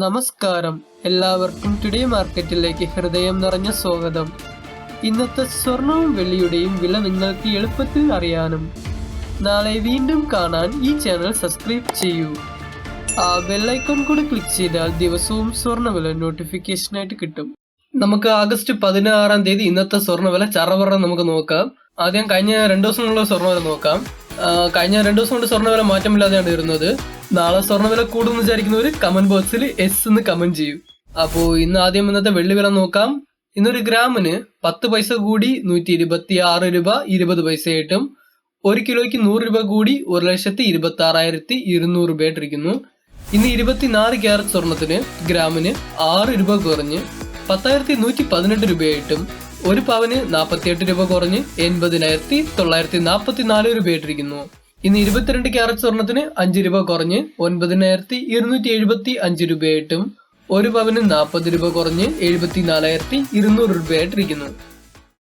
നമസ്കാരം. എല്ലാവർക്കും ടുഡേ മാർക്കറ്റിലേക്ക് ഹൃദയം നിറഞ്ഞ സ്വാഗതം. ഇന്നത്തെ സ്വർണവും വെള്ളിയുടെയും വില നിങ്ങൾക്ക് എളുപ്പത്തിൽ അറിയാനും. നാളെ വീണ്ടും കാണാൻ ഈ ചാനൽ സബ്സ്ക്രൈബ് ചെയ്യൂ. ആ ബെല്ലൈക്കൺ കൂടി ക്ലിക്ക് ചെയ്താൽ ദിവസവും സ്വർണവില നോട്ടിഫിക്കേഷനായിട്ട് കിട്ടും. നമുക്ക് ആഗസ്റ്റ് പതിനാറാം തീയതി ഇന്നത്തെ സ്വർണവില ചറവറ നമുക്ക് നോക്കാം. ആദ്യം കഴിഞ്ഞ രണ്ടു ദിവസങ്ങളുള്ള സ്വർണവില നോക്കാം. കഴിഞ്ഞ രണ്ടു ദിവസം കൊണ്ട് സ്വർണവില മാറ്റമില്ലാതെയാണ് വരുന്നത് നാളെ സ്വർണവില കൂടുമെന്ന് വിചാരിക്കുന്നവർ കമന്റ് ബോക്സിൽ എസ് എന്ന് കമന്റ് ചെയ്യൂ. അപ്പോ ഇന്ന് ആദ്യം ഇന്നത്തെ വെള്ളി വില നോക്കാം. ഇന്നൊരു ഗ്രാമിന് പത്ത് പൈസ കൂടി നൂറ്റി ഇരുപത്തി ആറ് രൂപ ഇരുപത് പൈസയായിട്ടും ഒരു കിലോയ്ക്ക് നൂറ് രൂപ കൂടി ഒരു ലക്ഷത്തി ഇരുപത്തി ആറായിരത്തി ഇരുന്നൂറ് രൂപ ആയിട്ടിരിക്കുന്നു ഇന്ന് ഇരുപത്തിനാല് ക്യാരറ്റ് സ്വർണത്തിന് ഗ്രാമിന് ആറ് രൂപ കുറഞ്ഞ് പത്തായിരത്തി നൂറ്റി പതിനെട്ട് രൂപയായിട്ടും ഒരു പവന് നാൽപ്പത്തിയെട്ട് രൂപ കുറഞ്ഞ് എൺപതിനായിരത്തി തൊള്ളായിരത്തി നാൽപ്പത്തി നാല് രൂപയായിട്ടിരിക്കുന്നു. ഇന്ന് ഇരുപത്തിരണ്ട് ക്യാരറ്റ് സ്വർണത്തിന് അഞ്ച് രൂപ കുറഞ്ഞ് ഒൻപതിനായിരത്തി ഇരുന്നൂറ്റി എഴുപത്തി അഞ്ച് രൂപയായിട്ടും ഒരു പവന് നാൽപ്പത് രൂപ കുറഞ്ഞ് എഴുപത്തി നാലായിരത്തി ഇരുന്നൂറ് രൂപയായിട്ടിരിക്കുന്നു.